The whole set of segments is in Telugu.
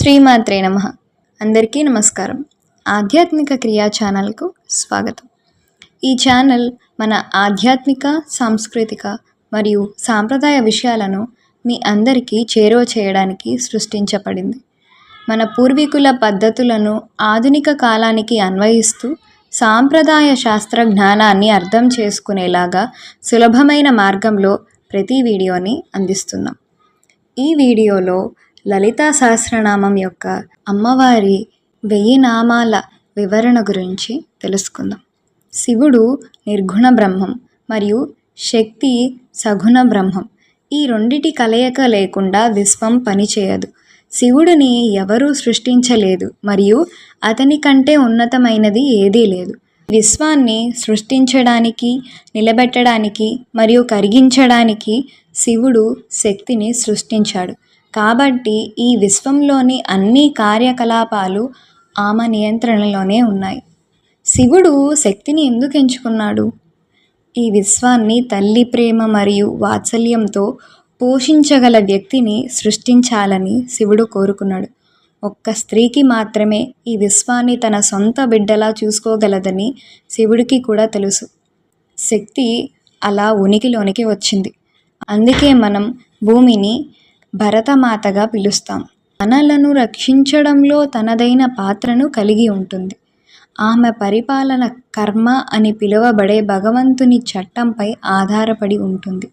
శ్రీమాత్రే నమ. అందరికీ నమస్కారం. ఆధ్యాత్మిక క్రియా ఛానల్కు స్వాగతం. ఈ ఛానల్ మన ఆధ్యాత్మిక సాంస్కృతిక మరియు సాంప్రదాయ విషయాలను మీ అందరికీ చేరువ చేయడానికి సృష్టించబడింది. మన పూర్వీకుల పద్ధతులను ఆధునిక కాలానికి అన్వయిస్తూ సాంప్రదాయ శాస్త్ర జ్ఞానాన్ని అర్థం చేసుకునేలాగా సులభమైన మార్గంలో ప్రతి వీడియోని అందిస్తున్నాం. ఈ వీడియోలో లలితా సహస్రనామం యొక్క అమ్మవారి వెయ్యి నామాల వివరణ గురించి తెలుసుకుందాం. శివుడు నిర్గుణ బ్రహ్మం మరియు శక్తి సగుణ బ్రహ్మం. ఈ రెండిటి కలయిక లేకుండా విశ్వం పనిచేయదు. శివుడిని ఎవరూ సృష్టించలేదు మరియు అతని కంటే ఉన్నతమైనది ఏదీ లేదు. విశ్వాన్ని సృష్టించడానికి నిలబెట్టడానికి మరియు కరిగించడానికి శివుడు శక్తిని సృష్టించాడు. కాబట్టి ఈ విశ్వంలోని అన్ని కార్యకలాపాలు ఆమె నియంత్రణలోనే ఉన్నాయి. శివుడు శక్తిని ఎందుకు ఎంచుకున్నాడు? ఈ విశ్వాన్ని తల్లి ప్రేమ మరియు వాత్సల్యంతో పోషించగల వ్యక్తిని సృష్టించాలని శివుడు కోరుకున్నాడు. ఒక్క స్త్రీకి మాత్రమే ఈ విశ్వాన్ని తన సొంత బిడ్డలా చూసుకోగలదని శివుడికి కూడా తెలుసు. శక్తి అలా ఉనికిలోనికి వచ్చింది. అందుకే మనం భూమిని భరతమాతగా పిలుస్తాం. మనలను రక్షించడంలో తనదైన పాత్రను కలిగి ఉంటుంది. ఆమె పరిపాలన కర్మ అని పిలువబడే భగవంతుని చట్టంపై ఆధారపడి ఉంటుంది.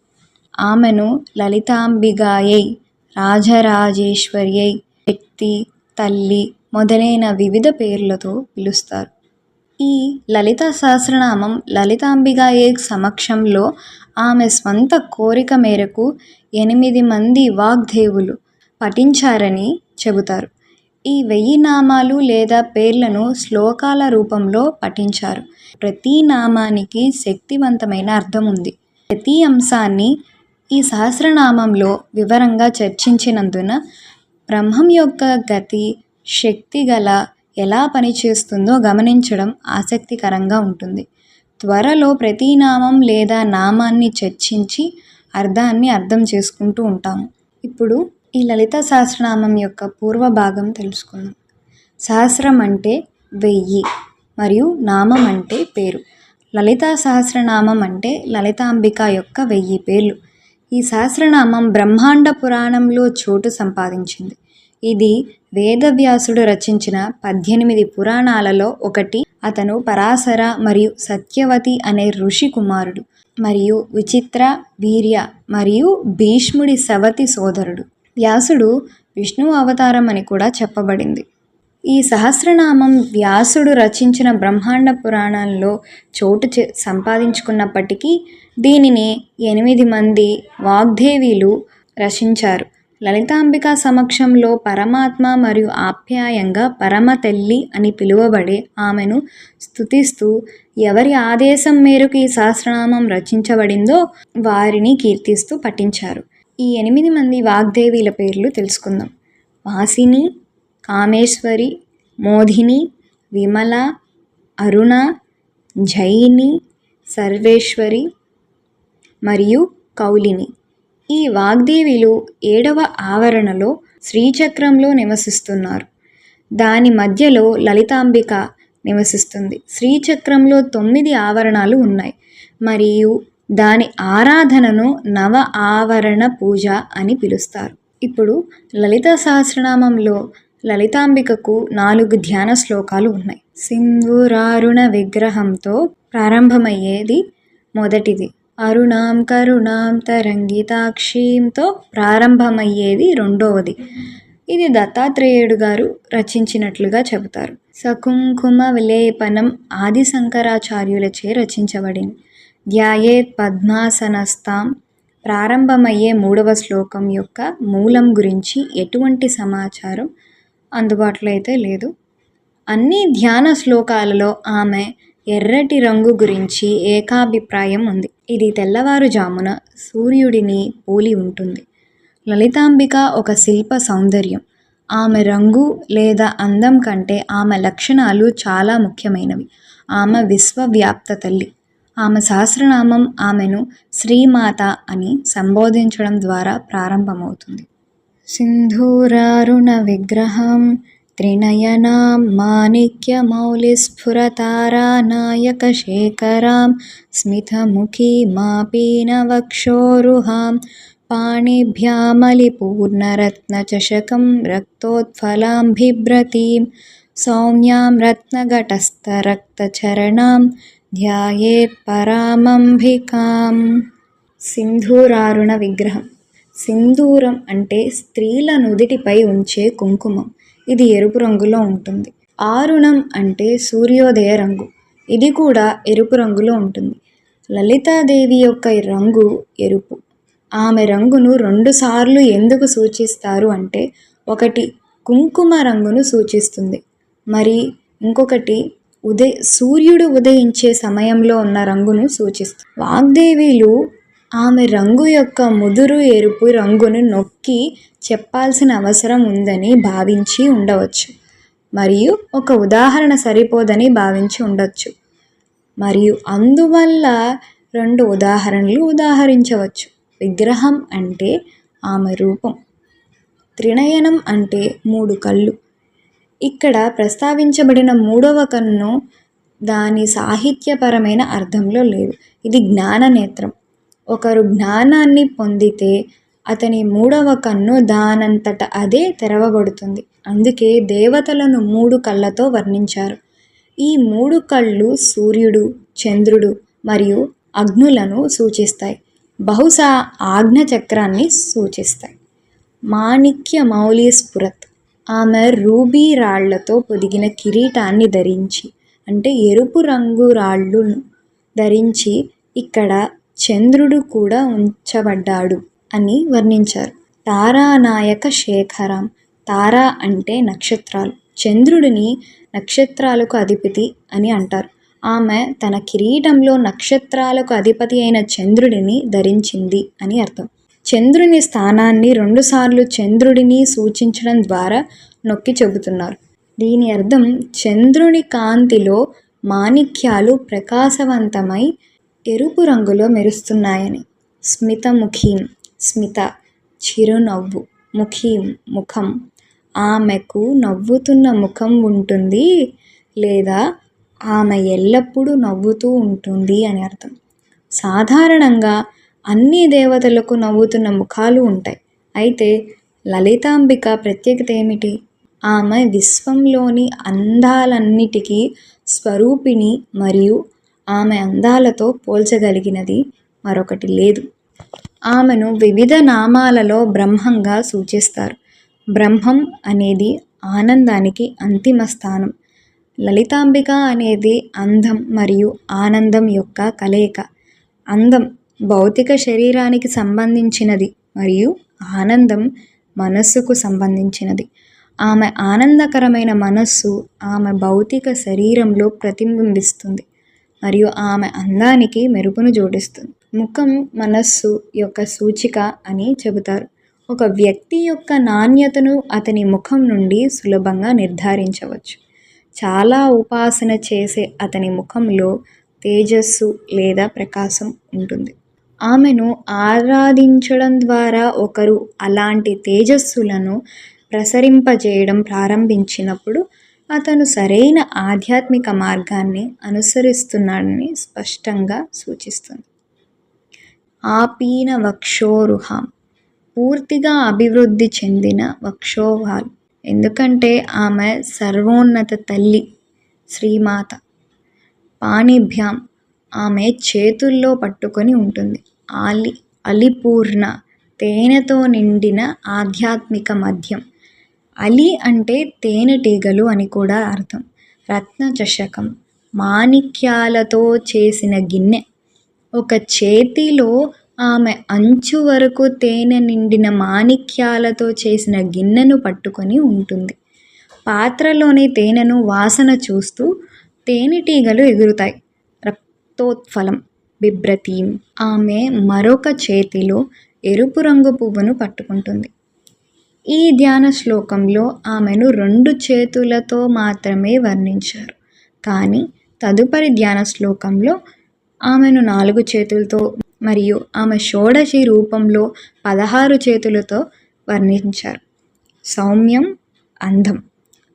ఆమెను లలితాంబిగాయై రాజరాజేశ్వర్యై శక్తి తల్లి మొదలైన వివిధ పేర్లతో పిలుస్తారు. ఈ లలిత సహస్రనామం లలితాంబిగాయే సమక్షంలో ఆమె స్వంత కోరిక మేరకు ఎనిమిది మంది వాగ్దేవులు పఠించారని చెబుతారు. ఈ వెయ్యి నామాలు లేదా పేర్లను శ్లోకాల రూపంలో పఠించారు. ప్రతి నామానికి శక్తివంతమైన అర్థం ఉంది. ప్రతి అంశాన్ని ఈ సహస్రనామంలో వివరంగా చర్చించినందున బ్రహ్మం యొక్క గతి శక్తి గల ఎలా పనిచేస్తుందో గమనించడం ఆసక్తికరంగా ఉంటుంది. త్వరలో ప్రతి నామం లేదా నామాన్ని చర్చించి అర్థాన్ని అర్థం చేసుకుంటూ ఉంటాము. ఇప్పుడు ఈ లలిత సహస్రనామం యొక్క పూర్వ భాగం తెలుసుకుందాం. సహస్రం అంటే వెయ్యి మరియు నామం అంటే పేరు. లలితా సహస్రనామం అంటే లలితాంబిక యొక్క వెయ్యి పేర్లు. ఈ సహస్రనామం బ్రహ్మాండ పురాణంలో చోటు సంపాదించింది. ఇది వేదవ్యాసుడు రచించిన పద్దెనిమిది పురాణాలలో ఒకటి. అతను పరాశర మరియు సత్యవతి అనే ఋషి కుమారుడు మరియు విచిత్ర వీర్య మరియు భీష్ముడి సవతి సోదరుడు. వ్యాసుడు విష్ణు అవతారం అని కూడా చెప్పబడింది. ఈ సహస్రనామం వ్యాసుడు రచించిన బ్రహ్మాండ పురాణంలో చోటు చే సంపాదించుకున్నప్పటికీ దీనిని ఎనిమిది మంది వాగ్దేవీలు రచించారు. లలితాంబిక సమక్షంలో పరమాత్మ మరియు ఆప్యాయంగా పరమ తల్లి అని పిలువబడే ఆమెను స్తుతిస్తూ ఎవరి ఆదేశం మేరకు ఈ సహస్రనామం రచించబడిందో వారిని కీర్తిస్తూ పఠించారు. ఈ ఎనిమిది మంది వాగ్దేవీల పేర్లు తెలుసుకుందాం. వాసిని కామేశ్వరి మోధిని విమల అరుణ జైని సర్వేశ్వరి మరియు కౌలిని. ఈ వాగ్దేవిలు ఏడవ ఆవరణలో శ్రీచక్రంలో నివసిస్తున్నారు. దాని మధ్యలో లలితాంబిక నివసిస్తుంది. శ్రీచక్రంలో తొమ్మిది ఆవరణాలు ఉన్నాయి. మరియు దాని ఆరాధనను నవ ఆవరణ పూజ అని పిలుస్తారు. ఇప్పుడు లలిత సహస్రనామంలో లలితాంబికకు నాలుగు ధ్యాన శ్లోకాలు ఉన్నాయి. సింధురారుణ విగ్రహంతో ప్రారంభమయ్యేది మొదటిది. అరుణాం కరుణాం తరంగితాక్షీంతో ప్రారంభమయ్యేది రెండవది. ఇది దత్తాత్రేయుడు గారు రచించినట్లుగా చెబుతారు. సకుంకుమ విలేపనం ఆది శంకరాచార్యులచే రచించబడింది. ధ్యాయేత్ పద్మాసనస్తాం ప్రారంభమయ్యే మూడవ శ్లోకం యొక్క మూలం గురించి ఎటువంటి సమాచారం అందుబాటులో అయితే లేదు. అన్ని ధ్యాన శ్లోకాలలో ఆమె ఎర్రటి రంగు గురించి ఏకాభిప్రాయం ఉంది. ఇది తెల్లవారుజామున సూర్యుడిని పోలి ఉంటుంది. లలితాంబిక ఒక శిల్ప సౌందర్యం. ఆమె రంగు లేదా అందం కంటే ఆమె లక్షణాలు చాలా ముఖ్యమైనవి. ఆమె విశ్వవ్యాప్త తల్లి. ఆమె సహస్రనామం ఆమెను శ్రీమాత అని సంబోధించడం ద్వారా ప్రారంభమవుతుంది. సింధూరారుణ విగ్రహం त्रिनयनां माणिक्यमौलिस्फुरतारानायकशेखरां स्मितमुखीमापीनवक्षोरुहां पाणिभ्यामलिपूर्णरत्नचषकं रक्तोत्फलां बिभ्रतीं सौम्यां रत्नघटस्थरक्तचरणां ధ్యాయేత్పరామంబికాం సింధూరారుణ విగ్రహం సింధూరం అంటే స్త్రీల నుదిటిపై ఉంచే కుంకుమం ఇది ఎరుపు రంగులో ఉంటుంది. ఆరుణం అంటే సూర్యోదయ రంగు. ఇది కూడా ఎరుపు రంగులో ఉంటుంది. లలితాదేవి యొక్క రంగు ఎరుపు. ఆమె రంగును రెండుసార్లు ఎందుకు సూచిస్తారు అంటే ఒకటి కుంకుమ రంగును సూచిస్తుంది. మరి ఇంకొకటి ఉదయ సూర్యుడు ఉదయించే సమయంలో ఉన్న రంగును సూచిస్తుంది. వాగ్దేవీలు ఆమె రంగు యొక్క ముదురు ఎరుపు రంగును నొక్కి చెప్పాల్సిన అవసరం ఉందని భావించి ఉండవచ్చు. మరియు ఒక ఉదాహరణ సరిపోదని భావించి ఉండొచ్చు. మరియు అందువల్ల రెండు ఉదాహరణలు ఉదాహరించవచ్చు. విగ్రహం అంటే ఆమె రూపం. త్రినయనం అంటే మూడు కళ్ళు. ఇక్కడ ప్రస్తావించబడిన మూడవ కన్ను దాని సాహిత్యపరమైన అర్థంలో లేదు. ఇది జ్ఞాన నేత్రం ఒకరు జ్ఞానాన్ని పొందితే అతని మూడవ కన్ను దానంతట అదే తెరవబడుతుంది. అందుకే దేవతలను మూడు కళ్ళతో వర్ణించారు. ఈ మూడు కళ్ళు సూర్యుడు చంద్రుడు మరియు అగ్నులను సూచిస్తాయి. బహుశా ఆజ్ఞ చక్రాన్ని సూచిస్తాయి. మాణిక్య మౌలి స్ఫురత్. ఆమె రూబీ రాళ్ళతో పొదిగిన కిరీటాన్ని ధరించి అంటే ఎరుపు రంగు రాళ్ళు ధరించి ఇక్కడ చంద్రుడు కూడా ఉంచబడ్డాడు అని వర్ణించారు. తారానాయక శేఖరం. తార అంటే నక్షత్రాలు. చంద్రుడిని నక్షత్రాలకు అధిపతి అని అంటారు. ఆమె తన కిరీటంలో నక్షత్రాలకు అధిపతి అయిన చంద్రుడిని ధరించింది అని అర్థం. చంద్రుని స్థానాన్ని రెండుసార్లు చంద్రుడిని సూచించడం ద్వారా నొక్కి చెబుతున్నారు. దీని అర్థం చంద్రుని కాంతిలో మాణిక్యాలు ప్రకాశవంతమై ఎరుపు రంగులో మెరుస్తున్నాయని. స్మిత ముఖీం స్మిత చిరునవ్వు ముఖీం ముఖం. ఆమెకు నవ్వుతున్న ముఖం ఉంటుంది లేదా ఆమె ఎల్లప్పుడూ నవ్వుతూ ఉంటుంది అని అర్థం. సాధారణంగా అన్ని దేవతలకు నవ్వుతున్న ముఖాలు ఉంటాయి. అయితే లలితాంబిక ప్రత్యేకత ఏమిటి? ఆమె విశ్వంలోని అందాలన్నిటికీ స్వరూపిణి మరియు ఆమె అందాలతో పోల్చగలిగినది మరొకటి లేదు. ఆమెను వివిధ నామాలలో బ్రహ్మంగా సూచిస్తారు. బ్రహ్మం అనేది ఆనందానికి అంతిమ స్థానం. లలితాంబిక అనేది అందం మరియు ఆనందం యొక్క కలయిక. అందం భౌతిక శరీరానికి సంబంధించినది మరియు ఆనందం మనస్సుకు సంబంధించినది. ఆమె ఆనందకరమైన మనస్సు ఆమె భౌతిక శరీరంలో ప్రతిబింబిస్తుంది. మరియు ఆమె అందానికి మెరుపును జోడిస్తుంది. ముఖం మనస్సు యొక్క సూచిక అని చెబుతారు. ఒక వ్యక్తి యొక్క నాణ్యతను అతని ముఖం నుండి సులభంగా నిర్ధారించవచ్చు. చాలా ఉపాసన చేసే అతని ముఖంలో తేజస్సు లేదా ప్రకాశం ఉంటుంది. ఆమెను ఆరాధించడం ద్వారా ఒకరు అలాంటి తేజస్సులను ప్రసరింపజేయడం ప్రారంభించినప్పుడు అతను సరైన ఆధ్యాత్మిక మార్గాన్ని అనుసరిస్తున్నాడని స్పష్టంగా సూచిస్తుంది. ఆపీన వక్షోరుహం. పూర్తిగా అభివృద్ధి చెందిన వక్షోహాలు. ఎందుకంటే ఆమె సర్వోన్నత తల్లి శ్రీమాత. పాణిభ్యాం. ఆమె చేతుల్లో పట్టుకొని ఉంటుంది. ఆలి అలిపూర్ణ తేనెతో నిండిన ఆధ్యాత్మిక మద్యం అలి అంటే తేనెటీగలు అని కూడా అర్థం. రత్న చషకం మాణిక్యాలతో చేసిన గిన్నె. ఒక చేతిలో ఆమె అంచు వరకు తేనె నిండిన మాణిక్యాలతో చేసిన గిన్నెను పట్టుకొని ఉంటుంది. పాత్రలోని తేనెను వాసన చూస్తూ తేనెటీగలు ఎగురుతాయి. రక్తోత్ఫలం బిభ్రతీం. ఆమె మరొక చేతిలో ఎరుపు రంగు పువ్వును పట్టుకుంటుంది. ఈ ధ్యాన శ్లోకంలో ఆమెను రెండు చేతులతో మాత్రమే వర్ణించారు. కానీ తదుపరి ధ్యాన శ్లోకంలో ఆమెను నాలుగు చేతులతో మరియు ఆమె షోడశి రూపంలో పదహారు చేతులతో వర్ణించారు. సౌమ్యం అందం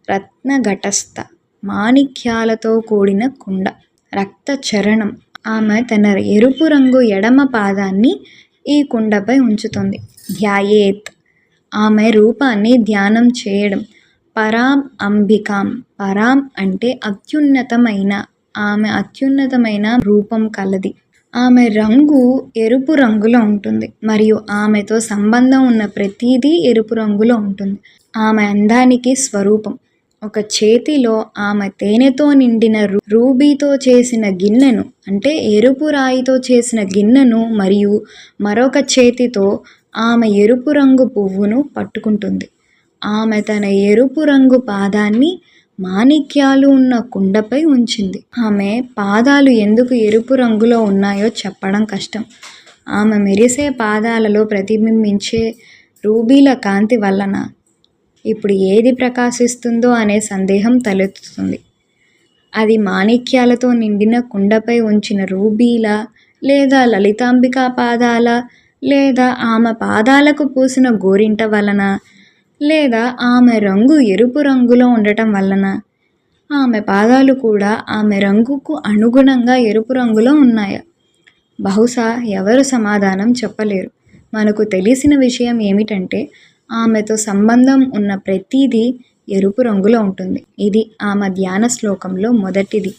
రత్నఘటస్థ మాణిక్యాలతో కూడిన కుండ రక్త చరణం ఆమె తన ఎరుపు రంగు ఎడమ పాదాన్ని ఈ కుండపై ఉంచుతుంది. ధ్యాయేత్ ఆమె రూపాన్ని ధ్యానం చేయడం. పరాం అంబికాం. పరాం అంటే అత్యున్నతమైన ఆమె అత్యున్నతమైన రూపం కలది. ఆమె రంగు ఎరుపు రంగులో ఉంటుంది. మరియు ఆమెతో సంబంధం ఉన్న ప్రతిదీ ఎరుపు రంగులో ఉంటుంది. ఆమె అందానికి స్వరూపం. ఒక చేతిలో ఆమె తేనెతో నిండిన రూబీతో చేసిన గిన్నెను అంటే ఎరుపు రాయితో చేసిన గిన్నెను మరియు మరొక చేతితో ఆమె ఎరుపు రంగు పువ్వును పట్టుకుంటుంది. ఆమె తన ఎరుపు రంగు పాదాన్ని మాణిక్యాలు ఉన్న కుండపై ఉంచింది. ఆమె పాదాలు ఎందుకు ఎరుపు రంగులో ఉన్నాయో చెప్పడం కష్టం. ఆమె మెరిసే పాదాలలో ప్రతిబింబించే రూబీల కాంతి వలన ఇప్పుడు ఏది ప్రకాశిస్తుందో అనే సందేహం తలెత్తుతుంది. అది మాణిక్యాలతో నిండిన కుండపై ఉంచిన రూబీల లేదా లలితాంబిక పాదాల లేదా ఆమె పాదాలకు పూసిన గోరింట వలన లేదా ఆమె రంగు ఎరుపు రంగులో ఉండటం వలన ఆమె పాదాలు కూడా ఆమె రంగుకు అనుగుణంగా ఎరుపు రంగులో ఉన్నాయా? బహుశా ఎవరు సమాధానం చెప్పలేరు. మనకు తెలిసిన విషయం ఏమిటంటే ఆమెతో సంబంధం ఉన్న ప్రతిదీ ఎరుపు రంగులో ఉంటుంది. ఇది ఆమె ధ్యాన శ్లోకంలో మొదటిది.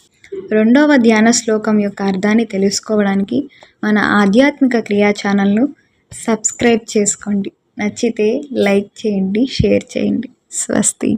రెండవ ధ్యాన శ్లోకం యొక్క అర్థాన్ని తెలుసుకోవడానికి మన ఆధ్యాత్మిక క్రియా ఛానల్ను సబ్స్క్రైబ్ చేసుకోండి. నచ్చితే లైక్ చేయండి షేర్ చేయండి. స్వస్తి.